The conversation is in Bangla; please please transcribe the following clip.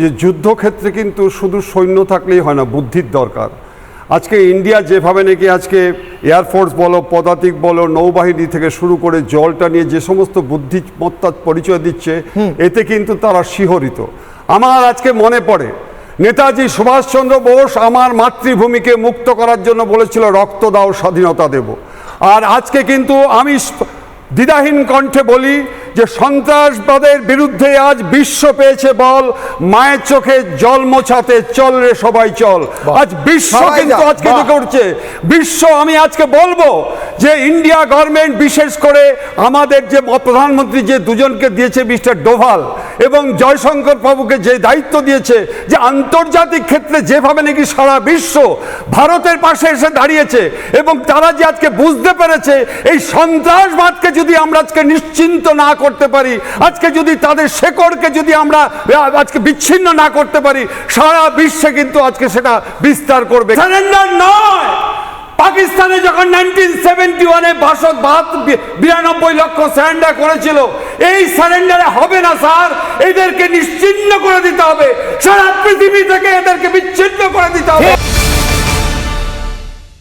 যে যুদ্ধক্ষেত্রে কিন্তু শুধু সৈন্য থাকলেই হয় না বুদ্ধির দরকার। আজকে ইন্ডিয়া যেভাবে নাকি আজকে এয়ারফোর্স বলো পদাতিক বলো নৌবাহিনী থেকে শুরু করে জলটা নিয়ে যে সমস্ত বুদ্ধিমত্তার পরিচয় দিচ্ছে এতে কিন্তু তারা শিহরিত। আমার আজকে মনে পড়ে নেতাজি সুভাষচন্দ্র বোস আমার মাতৃভূমিকে মুক্ত করার জন্য বলেছিল রক্ত দাও স্বাধীনতা দেব। আর আজকে কিন্তু আমি দ্বিধাহীন কণ্ঠে বলি যে সন্ত্রাসবাদের বিরুদ্ধে আজ বিশ্ব পেয়েছে বল মায়ের চোখে জল মোছাতে চল রে সবাই চল। আজ বিশ্ব কিন্তু আজকে করছে বিশ্ব আমি আজকে বলব যে ইন্ডিয়া গভর্নমেন্ট বিশেষ করে আমাদের যে প্রধানমন্ত্রী যে দুজনকে দিয়েছে মিস্টার ডোভাল এবং জয়শঙ্কর বাবুকে যে দায়িত্ব দিয়েছে, যে আন্তর্জাতিক ক্ষেত্রে যেভাবে নাকি সারা বিশ্ব ভারতের পাশে এসে দাঁড়িয়েছে এবং তারা যে আজকে বুঝতে পেরেছে, এই সন্ত্রাসবাদকে যদি আমরা আজকে নিশ্চিন্ত না করতে পারি, আজকে যদি তাদের শেকড়কে যদি আমরা আজকে বিচ্ছিন্ন না করতে পারি, সারা বিশ্বে কিন্তু আজকে সেটা বিস্তার করবে। নয়! পাকিস্তানে যখন নাইনটিন সেভেন্টি ওয়ানে বাসক বিরানব্বই লক্ষ সারেন্ডার করেছিল, এই সারেন্ডারে হবে না, স্যার। এদেরকে নিশ্চিন্ন করে দিতে হবে। সারা পৃথিবী থেকে এদেরকে বিচ্ছিন্ন করে দিতে হবে।